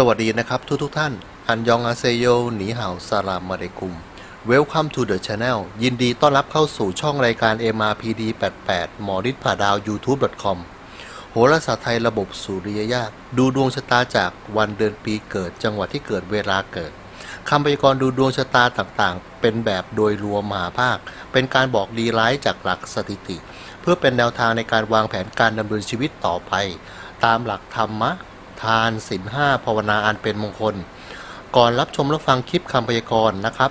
สวัสดีนะครับทุกทุกท่าน อันยองอาเซโยหนีเห่าสลามมาเดกุม Welcome to the channel ยินดีต้อนรับเข้าสู่ช่องรายการ MRPD 88หมอฤทธิ์ผ่าดาว youtube.com โหราศาสตร์ไทยระบบสุริยญาตดูดวงชะตาจากวันเดือนปีเกิดจังหวัดที่เกิดเวลาเกิดคำพยากรณ์ดูดวงชะตาต่างๆ เป็นแบบโดยรวมมหาภาค เป็นการบอกดีร้ายจากหลักสถิติ เพื่อเป็นแนวทางในการวางแผนการดำเนินชีวิตต่อไป ตามหลักธรรมะ ทานศีลห้าภาวนาอันเป็นมงคล ก่อนรับชมและฟังคลิปคำพยากรณ์นะครับ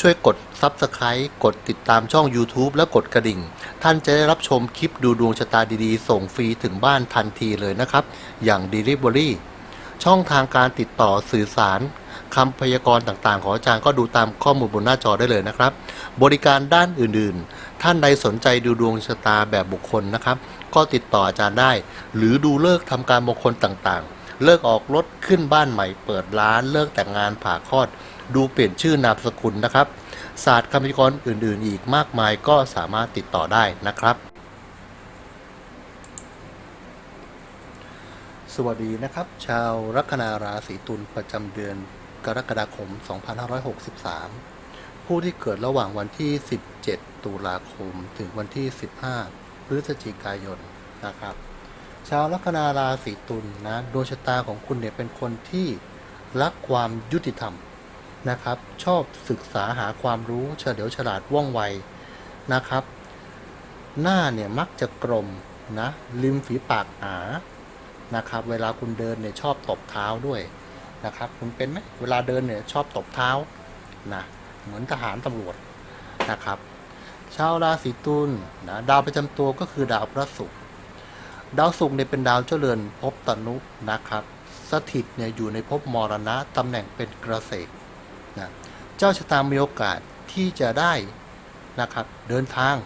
ช่วยกด Subscribe กดติดตามช่อง YouTube และกดกระดิ่ง ท่านจะได้รับชมคลิปดูดวงชะตาดีๆ ส่งฟรีถึงบ้านทันทีเลยนะครับ อย่าง Delivery ช่องทางการติดต่อสื่อสารคำพยากรณ์ต่างๆ ของอาจารย์ก็ดูตามข้อมูลบนหน้าจอได้เลยนะครับ บริการด้านอื่นๆ ท่านใดสนใจดูดวงชะตาแบบบุคคลนะครับ ก็ติดต่ออาจารย์ได้ หรือดูเลิกทำการมงคลต่างๆ เลิกออกรถขึ้นบ้านใหม่เปิดร้านเลิกแต่งงานผ่าคลอด ดูเปลี่ยนชื่อนามสกุลนะครับ ศาสตร์คำพยากรอื่นๆ อีกมากมายก็สามารถติดต่อได้นะครับ สวัสดีนะครับ ชาวลัคนาราศีตุลประจำเดือนกรกฎาคม 2563 ผู้ที่เกิดระหว่างวันที่ 17 ตุลาคม ถึงวันที่ 15 พฤศจิกายนนะครับ ชาวลัคนาราศีตุลนะดวงชะตาของคุณเนี่ยเป็นคนที่รักความยุติธรรมนะครับ ชอบศึกษาหาความรู้เฉลียวฉลาดว่องไวนะครับ หน้าเนี่ยมักจะกลมนะริมฝีปากหนานะครับ เวลาคุณเดินเนี่ยชอบตบเท้าด้วยนะครับ คุณเป็นไหมเวลาเดินเนี่ยชอบตบเท้านะเหมือนทหารตำรวจนะครับ ชาวราศีตุลนะดาวประจำตัวก็คือดาวพระศุกร์ ดาวศุกร์เนี่ยเป็นดาวเจ้าเรือนภพตนุนะครับ สถิตเนี่ยอยู่ในภพมรณะตำแหน่งเป็นเกษตรนะเจ้าชะตามีโอกาสที่จะได้นะครับเดินทาง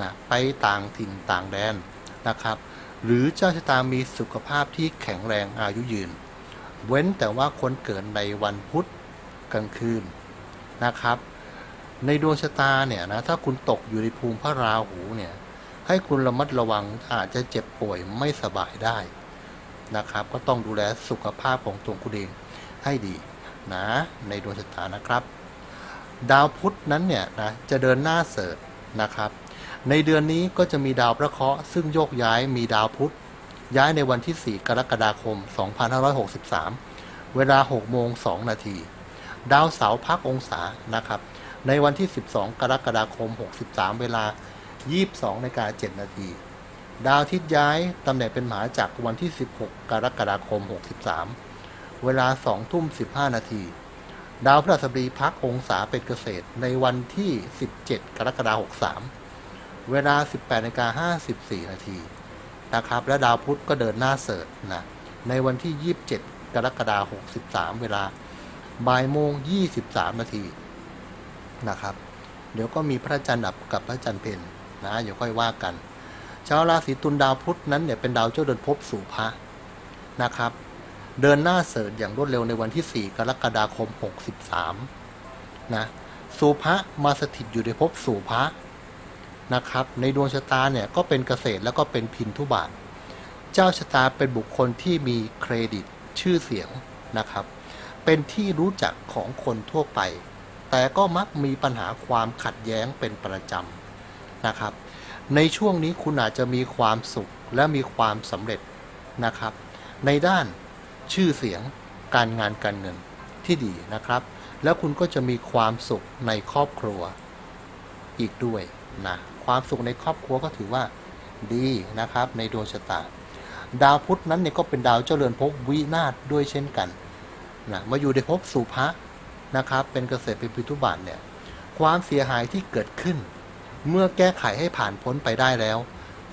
นะไปต่างถิ่นต่างแดนนะครับ หรือเจ้าชะตามีสุขภาพที่แข็งแรงอายุยืน เว้นแต่ว่าคนเกิดในวันพุธกลางคืนนะครับ ในดวงชะตาเนี่ยนะถ้าคุณตกอยู่ในภูมิพระราหูเนี่ย ให้คุณระมัดระวังอาจจะเจ็บป่วยไม่สบายได้นะครับ ก็ต้องดูแลสุขภาพของตัวคุณเองให้ดีนะในดวงชะตานะครับ ดาวพุธนั้นเนี่ยนะจะเดินหน้าเสริฐนะครับ ในเดือนนี้ก็จะมีดาวพระเคราะห์ซึ่งโยกย้ายมีดาวพุธย้ายในวันที่ 4 กรกฎาคม 2563 เวลา6โมง2นาทีดาวเสาร์พักองศานะครับ ในวันที่ 12 กรกฎาคม 63 เวลา 22นาฬิกา7นาทีดาวอาทิตย์ย้ายตำแหน่งเป็นมหาจักรวันที่ 16 กรกฎาคม 63 เวลา 2 ทุ่ม 15 นาที ดาวพฤหัสบดีพักองศาเป็นเกษตรในวันที่ 17 กรกฎาคม 63 เวลา 18นาฬิกา54 นาทีนะครับ และดาวพุธก็เดินหน้าเสริฐนะ ในวันที่ 27 กรกฎาคม 63 เวลาบ่ายโมง 23 นาทีนะครับ เดี๋ยวก็มีพระจันทร์ดับกับพระจันทร์เพน นะเดี๋ยวค่อยว่ากันชาวราศีตุลดาวพุธนั้นเนี่ยเป็นดาวเจ้าเดินภพสู่พระนะครับ เดินหน้าเสริฐอย่างรวดเร็วในวันที่ 4 กรกฎาคม 63 นะสู่พระมาสถิตอยู่ในภพสู่พระนะครับ ในดวงชะตาเนี่ยก็เป็นเกษตรแล้วก็เป็นพินทุบาท เจ้าชะตาเป็นบุคคลที่มีเครดิตชื่อเสียงนะครับ เป็นที่รู้จักของคนทั่วไป แต่ก็มักมีปัญหาความขัดแย้งเป็นประจำนะครับ ในช่วงนี้คุณอาจจะมีความสุขและมีความสำเร็จนะครับ ในด้านชื่อเสียงการงานการเงินที่ดีนะครับ แล้วคุณก็จะมีความสุขในครอบครัวอีกด้วยนะความสุขในครอบครัวก็ถือว่าดีนะครับ ในดวงชะตา ดาวพุธนั้นเนี่ยก็เป็นดาวเจริญภพวินาศด้วยเช่นกันนะมาอยู่ในภพสุภะนะครับ เป็นเกษตรเป็นพิทุบาทเนี่ยความเสียหายที่เกิดขึ้น เมื่อแก้ไขให้ผ่านพ้นไปได้แล้ว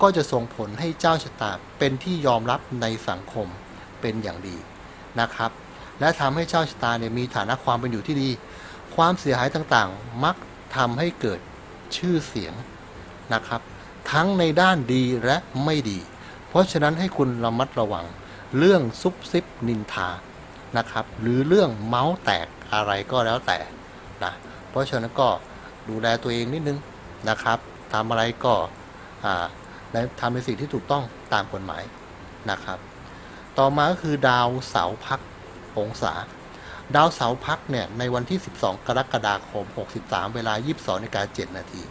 ก็จะส่งผลให้เจ้าชะตาเป็นที่ยอมรับในสังคมเป็นอย่างดีนะครับ และทำให้เจ้าชะตาเนี่ยมีฐานะความเป็นอยู่ที่ดี ความเสียหายต่างๆ มักทำให้เกิดชื่อเสียงนะครับ ทั้งในด้านดีและไม่ดี เพราะฉะนั้นให้คุณระมัดระวังเรื่องซุบซิบนินทานะครับ หรือเรื่องเมาส์แตกอะไรก็แล้วแต่นะเพราะฉะนั้นก็ดูแลตัวเองนิดนึง นะครับทำอะไรก็อ่าและทำในสิ่งที่ถูกต้องตามกฎหมายนะครับ ต่อมาก็คือดาวเสาพักองศา ดาวเสาพักเนี่ยในวันที่ 12 กรกฎาคม 63 เวลา 22นาฬิกา7นาที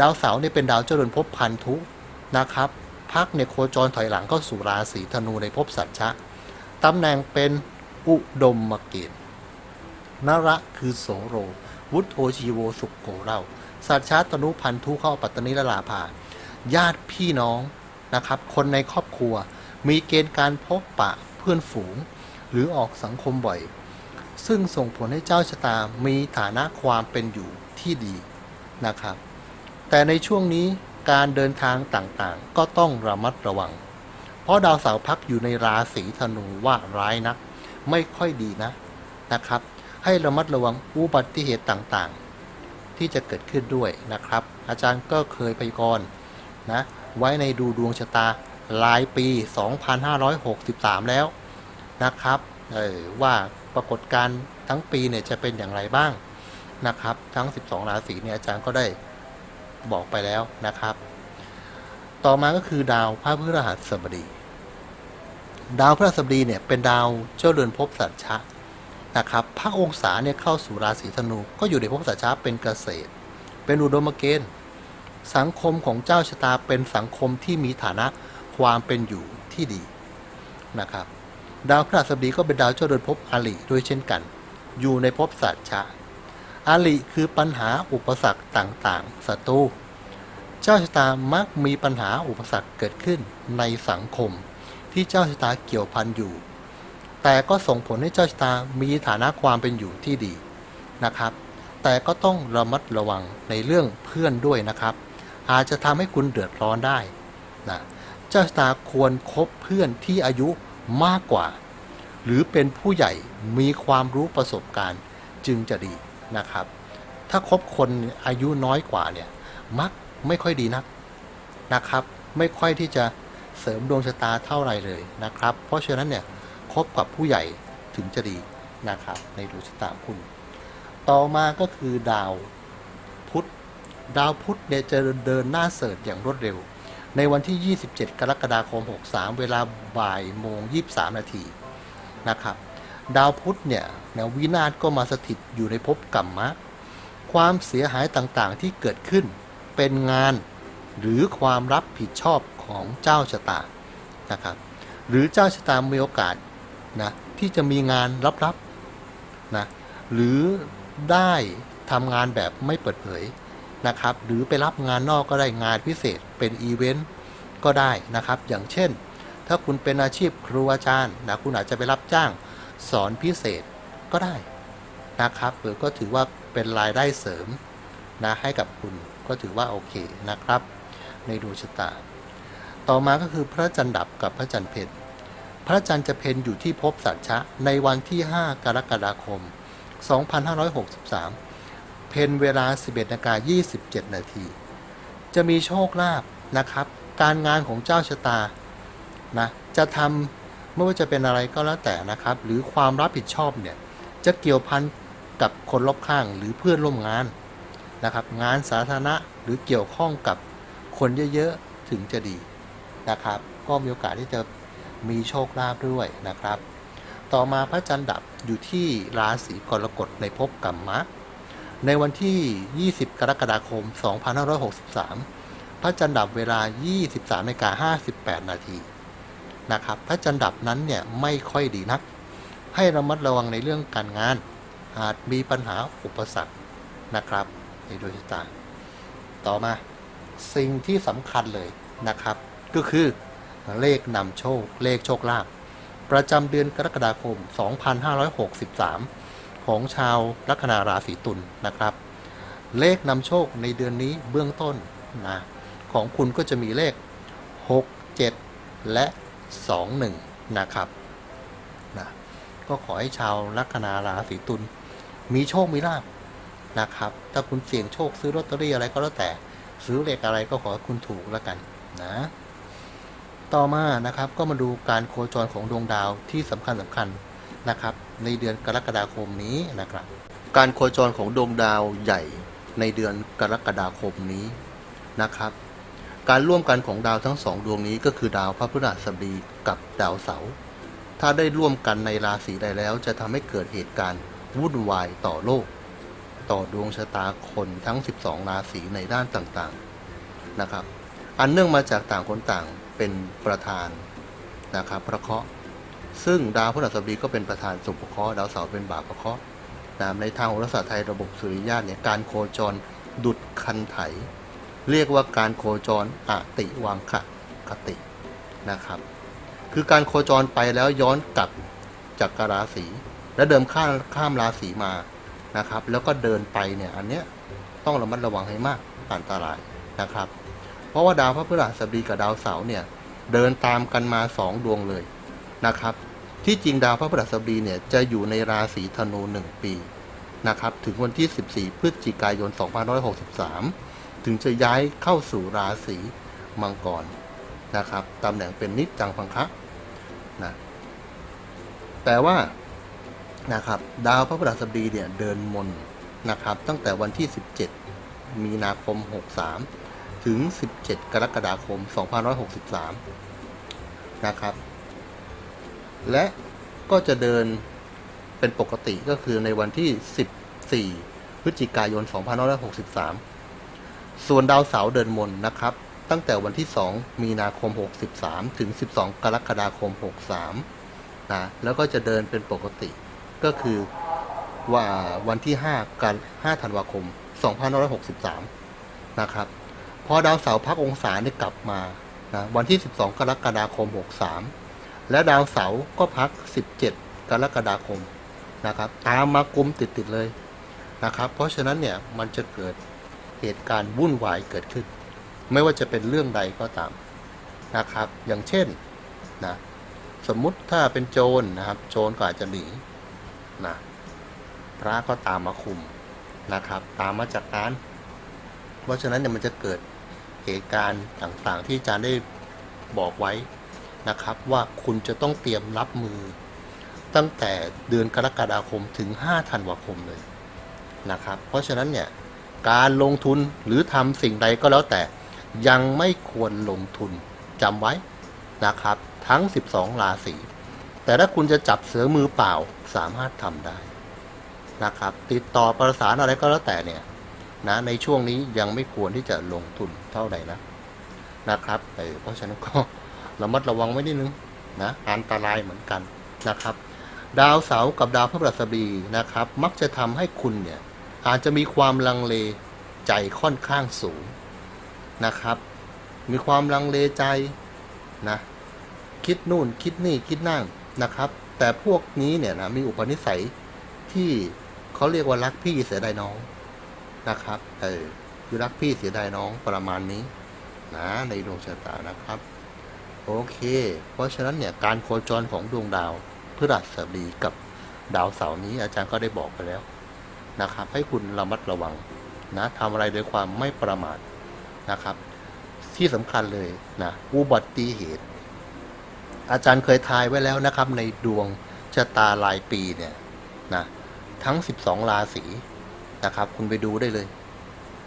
ดาวเสาเนี่ยเป็นดาวเจริญภพพันธุนะครับพักเนี่ยโคจรถอยหลังเข้าสู่ราศีธนูในภพสัตชะตำแหน่งเป็นอุดมมเกตนระคือโสโร วุฒโธชีโวสุขโกเรา สัตชาตนุพันธุเข้าปัตตนิละลาภาญาติพี่น้องนะครับ คนในครอบครัว มีเกณฑ์การพบปะเพื่อนฝูง หรือออกสังคมบ่อย ซึ่งส่งผลให้เจ้าชะตามีฐานะความเป็นอยู่ที่ดีนะครับ แต่ในช่วงนี้การเดินทางต่างๆ ก็ต้องระมัดระวัง เพราะดาวเสาร์พักอยู่ในราศีธนูว่าร้ายนัก ไม่ค่อยดีนะนะครับ ให้ระมัดระวังอุบัติเหตุต่างๆ ที่จะเกิดขึ้นด้วยนะครับ อาจารย์ก็เคยพยากรณ์นะไว้ในดูดวงชะตารายปี 2563 แล้วนะครับเออว่าปรากฏการณ์ทั้งปีเนี่ยจะเป็นอย่างไรบ้างนะครับ ทั้ง 12 ราศีเนี่ยอาจารย์ก็ได้บอกไปแล้วนะครับ ต่อมาก็คือดาวพระพฤหัสบดี ดาวพฤหัสบดีเนี่ยเป็นดาวเจ้าเรือนภพสัตชะ นะครับพระองศาเนี่ยเข้าสู่ราศีธนู ก็อยู่ในภพสัตชะเป็นเกษตร เป็นอุดมเกณฑ์สังคมของเจ้าชะตาเป็นสังคมที่มีฐานะความเป็นอยู่ที่ดีนะครับดาวพฤหัสบดีก็เป็นดาวเจ้าเรือนภพอาลิด้วยเช่นกัน อยู่ในภพสัตชะอาลิคือปัญหาอุปสรรคต่างๆศัตรูเจ้าชะตามักมีปัญหาอุปสรรคเกิดขึ้นในสังคม ที่เจ้าชะตาเกี่ยวพันอยู่ แต่ก็ส่งผลให้เจ้าชะตามีฐานะความเป็นอยู่ที่ดีนะครับ แต่ก็ต้องระมัดระวังในเรื่องเพื่อนด้วยนะครับ อาจจะทำให้คุณเดือดร้อนได้นะเจ้าชะตาควรคบเพื่อนที่อายุมากกว่า หรือเป็นผู้ใหญ่มีความรู้ประสบการณ์จึงจะดีนะครับ ถ้าคบคนอายุน้อยกว่าเนี่ยมักไม่ค่อยดีนักนะครับ ไม่ค่อยที่จะเสริมดวงชะตาเท่าไหร่เลยนะครับ เพราะฉะนั้นเนี่ย บกับผู้ใหญ่ถึงจะดีนะครับในดวงชะตาคุณ ต่อมาก็คือดาวพุธดาวพุธเนี่ยจะเดินหน้าเสริร์ชอย่างรวดเร็ว ในวันที่ 27 กรกฎาคม 63 เวลาบ่ายโมง 23 นาทีนะครับดาวพุธเนี่ยแนววินาศก็มาสถิตอยู่ในภพกรรมะ ความเสียหายต่างๆที่เกิดขึ้นเป็นงานหรือความรับผิดชอบของเจ้าชะตานะครับหรือเจ้าชะตามีโอกาส นะที่จะมีงานลับๆนะหรือได้ทำงานแบบไม่เปิดเผยนะครับ หรือไปรับงานนอกก็ได้งานพิเศษเป็นอีเวนต์ก็ได้นะครับ อย่างเช่น ถ้าคุณเป็นอาชีพครูอาจารย์นะคุณอาจจะไปรับจ้างสอนพิเศษก็ได้นะครับหรือก็ถือว่าเป็นรายได้เสริมนะให้กับคุณก็ถือว่าโอเคนะครับ ในดวงชะตา ต่อมาก็คือพระจันทร์ดับกับพระจันทร์เพน พระจันทร์จะเพนอยู่ที่ภพสัตชะในวันที่ 5 กรกฎาคม 2563 เพนเวลา 11นาฬิกา27 นาที จะมีโชคลาภนะครับ การงานของเจ้าชะตานะจะทำไม่ว่าจะเป็นอะไรก็แล้วแต่นะครับ หรือความรับผิดชอบเนี่ยจะเกี่ยวพันกับคนรอบข้างหรือเพื่อนร่วมงานนะครับ งานสาธารณะหรือเกี่ยวข้องกับคนเยอะๆถึงจะดีนะครับ ก็มีโอกาสที่จะ มีโชคลาภด้วยนะครับ ต่อมาพระจันทร์ดับอยู่ที่ราศีกรกฎในภพกัมมะ ในวันที่ 20 กรกฎาคม 2563 พระจันทร์ดับเวลา 23นกา58 นาทีนะครับพระจันทร์ดับนั้นเนี่ยไม่ค่อยดีนัก ให้ระมัดระวังในเรื่องการงาน อาจมีปัญหาอุปสรรคนะครับ ในดวงชะตาต่อมาสิ่งที่สำคัญเลยนะครับ ก็คือ เลขนำโชค เลขโชคลาภประจำเดือนกรกฎาคม 2563 ของชาวลัคนาราศีตุลนะครับ เลขนำโชคในเดือนนี้เบื้องต้นนะของคุณก็จะมีเลข 6 7 และ 21 นะครับนะก็ขอให้ชาวลัคนาราศีตุลมีโชคมีลาภนะครับ ถ้าคุณเสี่ยงโชคซื้อลอตเตอรี่อะไรก็แล้วแต่ ซื้อเลขอะไรก็ขอให้คุณถูกแล้วกันนะ ต่อมานะครับก็มาดูการโคจรของดวงดาวที่สำคัญสำคัญนะครับ ในเดือนกรกฎาคมนี้นะครับ การโคจรของดวงดาวใหญ่ในเดือนกรกฎาคมนี้นะครับ การร่วมกันของดาวทั้งสองดวงนี้ก็คือดาวพระพฤหัสบดีกับดาวเสาร์ถ้าได้ร่วมกันในราศีใดแล้ว จะทำให้เกิดเหตุการณ์วุ่นวายต่อโลก ต่อดวงชะตาคนทั้ง 12 ราศีในด้านต่างๆนะครับ อันเนื่องมาจากต่างคนต่างเป็นประธานนะครับพระเคราะห์ซึ่งดาวพฤหัสบดีก็เป็นประธานสุภเคราะห์ดาวเสาร์เป็นบาปเคราะห์นะในทางโหราศาสตร์ไทยระบบสุริยะเนี่ยการโคจรดุดคันไถ เรียกว่าการโคจรอติวังคะคตินะครับ คือการโคจรไปแล้วย้อนกลับจากกราศีและเดิมข้ามข้ามราศีมานะครับ แล้วก็เดินไปเนี่ยอันเนี้ยต้องระมัดระวังให้มากอันตรายนะครับ ราะว่าดาวพระพฤหัสบดีกับดาวเสาร์เนี่ยเดินตามกันมาสองดวงเลยนะครับ ที่จริงดาวพระพฤหัสบดีเนี่ยจะอยู่ในราศีธนูหนึ่งปีนะครับถึงวันที่ 14 พฤศจิกายน 2563 ถึงจะย้ายเข้าสู่ราศีมังกรนะครับตำแหน่งเป็นนิจจังพังคะนะแต่ว่านะครับดาวพระพฤหัสบดีเนี่ยเดินมนนะครับตั้งแต่วันที่ 17 มีนาคม 63 ถึง 17 กรกฎาคม 2563 นะครับ และก็จะเดินเป็นปกติก็คือในวันที่ 14 พฤศจิกายน 2563 ส่วนดาวเสาร์เดินมนนะครับ ตั้งแต่วันที่ 2 มีนาคม 63 ถึง 12 กรกฎาคม 63 นะ แล้วก็จะเดินเป็นปกติก็คือว่าวันที่ 5 กัน 5 ธันวาคม 2563 นะครับ พอดาวเสาร์พักองศาเนี่ยกลับมานะวันที่ 12 กรกฎาคม 63 และดาวเสาร์ก็พัก 17 กรกฎาคมนะครับ ตามมากลุมติดๆเลยนะครับ เพราะฉะนั้นเนี่ยมันจะเกิดเหตุการณ์วุ่นวายเกิดขึ้น ไม่ว่าจะเป็นเรื่องใดก็ตามนะครับ อย่างเช่นนะสมมุติถ้าเป็นโจรนะครับ โจรก็อาจจะหนีนะพระก็ตามมาคุมนะครับ ตามมาจากการเพราะฉะนั้นเนี่ยมันจะเกิด เหตุการณ์ต่างๆ ที่อาจารย์ได้บอกไว้นะครับ ว่าคุณจะต้องเตรียมรับมือ ตั้งแต่เดือนกรกฎาคมถึง5ธันวาคมเลยนะครับ เพราะฉะนั้นเนี่ยการลงทุนหรือทำสิ่งใดก็แล้วแต่ยังไม่ควรลงทุนจำไว้นะครับ ทั้ง 12 ราศีแต่ถ้าคุณจะจับเสือมือเปล่าสามารถทำได้นะครับ ติดต่อประสานอะไรก็แล้วแต่เนี่ย นะในช่วงนี้ยังไม่ควรที่จะลงทุนเท่าใดนะนะครับเออเพราะฉะนั้นก็ระมัดระวังไว้นิดนึงนะอันตรายเหมือนกันนะครับ ดาวเสาร์กับดาวพฤหัสบดีนะครับ มักจะทำให้คุณเนี่ยอาจจะมีความลังเลใจค่อนข้างสูงนะครับ มีความลังเลใจนะคิดนู่นคิดนี่คิดนั่งนะครับ แต่พวกนี้เนี่ยนะมีอุปนิสัยที่เขาเรียกว่ารักพี่เสียดายน้อง นะครับเออคือรักพี่เสียดายน้องประมาณนี้นะในดวงชะตานะครับโอเค เพราะฉะนั้นเนี่ยการโคจรของดวงดาวพฤหัสบดีกับดาวเสาร์นี้อาจารย์ก็ได้บอกไปแล้วนะครับ ให้คุณระมัดระวังนะทำอะไรด้วยความไม่ประมาทนะครับ ที่สำคัญเลยนะอุบัติเหตุ อาจารย์เคยทายไว้แล้วนะครับ ในดวงชะตารายปีเนี่ยนะทั้ง 12 ราศี นะครับ คุณไปดูได้เลย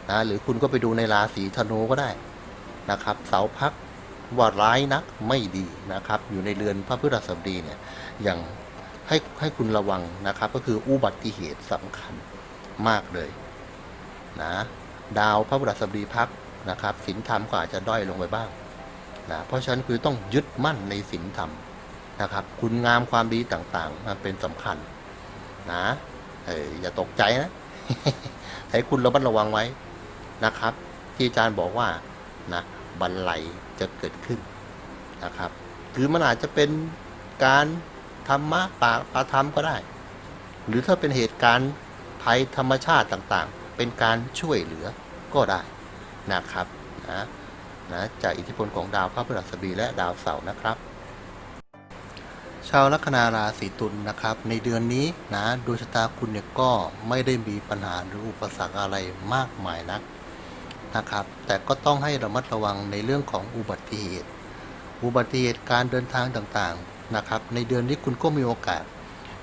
นะหรือคุณก็ไปดูในราศีธนูก็ได้นะครับ เสาพักว่าร้ายนักไม่ดีนะครับ อยู่ในเรือนพระพฤหัสบดีเนี่ยอย่างให้ให้คุณระวังนะครับ ก็คืออุบัติเหตุสำคัญมากเลยนะดาวพระพฤหัสบดีพักนะครับศีลธรรมก็อาจจะด้อยลงไปบ้างนะเพราะฉะนั้นคือต้องยึดมั่นในศีลธรรมนะครับ คุณงามความดีต่างๆ มันเป็นสำคัญนะเอออย่าตกใจนะ ให้คุณระมัดระวังไว้นะครับ ที่อาจารย์บอกว่านะบันไลจะเกิดขึ้นนะครับคือมันอาจจะเป็นการธรรมะปาปาธรรมก็ได้ หรือถ้าเป็นเหตุการณ์ภัยธรรมชาติต่างๆ เป็นการช่วยเหลือก็ได้นะครับนะนะจากอิทธิพลของดาวพระพฤหัสบดีและดาวเสาร์นะครับ ชาวลัคนาราศีตุลนะครับ ในเดือนนี้นะดวงชะตาคุณเนี่ยก็ไม่ได้มีปัญหาหรืออุปสรรคอะไรมากมายนักนะครับ แต่ก็ต้องให้ระมัดระวังในเรื่องของอุบัติเหตุ อุบัติเหตุการเดินทางต่างๆนะครับ ในเดือนนี้คุณก็มีโอกาส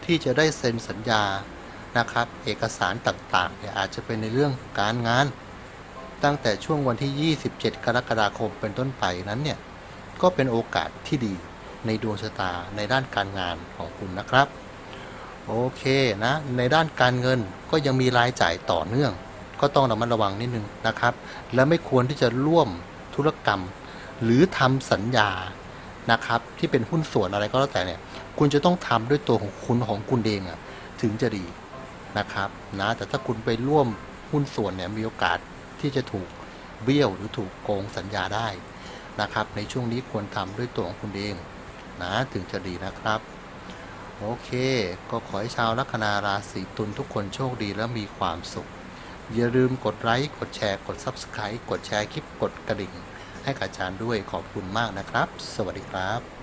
ที่จะได้เซ็นสัญญานะครับ เอกสารต่างๆเนี่ยอาจจะเป็นในเรื่องการงาน ตั้งแต่ช่วงวันที่ 27 กรกฎาคมเป็นต้นไปนั้นเนี่ยก็เป็นโอกาสที่ดี ในดวงชะตาในด้านการงานของคุณนะครับ โอเคนะ ในด้านการเงินก็ยังมีรายจ่ายต่อเนื่อง ก็ต้องระมัดระวังนิดนึงนะครับ และไม่ควรที่จะร่วมธุรกรรม หรือทำสัญญานะครับ ที่เป็นหุ้นส่วนอะไรก็แล้วแต่เนี่ย คุณจะต้องทำด้วยตัวของคุณของคุณเองอะถึงจะดีนะครับนะแต่ถ้าคุณไปร่วมหุ้นส่วนเนี่ยมีโอกาสที่จะถูกเบี้ยวหรือถูกโกงสัญญาได้นะครับ ในช่วงนี้ควรทำด้วยตัวของคุณเอง นะถึงจะดีนะครับ โอเค ก็ขอให้ชาวลัคนาราศีตุลทุกคนโชคดีและมีความสุข อย่าลืมกดไลค์กดแชร์กด Subscribe กดแชร์คลิปกดกระดิ่ง ให้กับอาจารย์ด้วยขอบคุณมากนะครับ สวัสดีครับ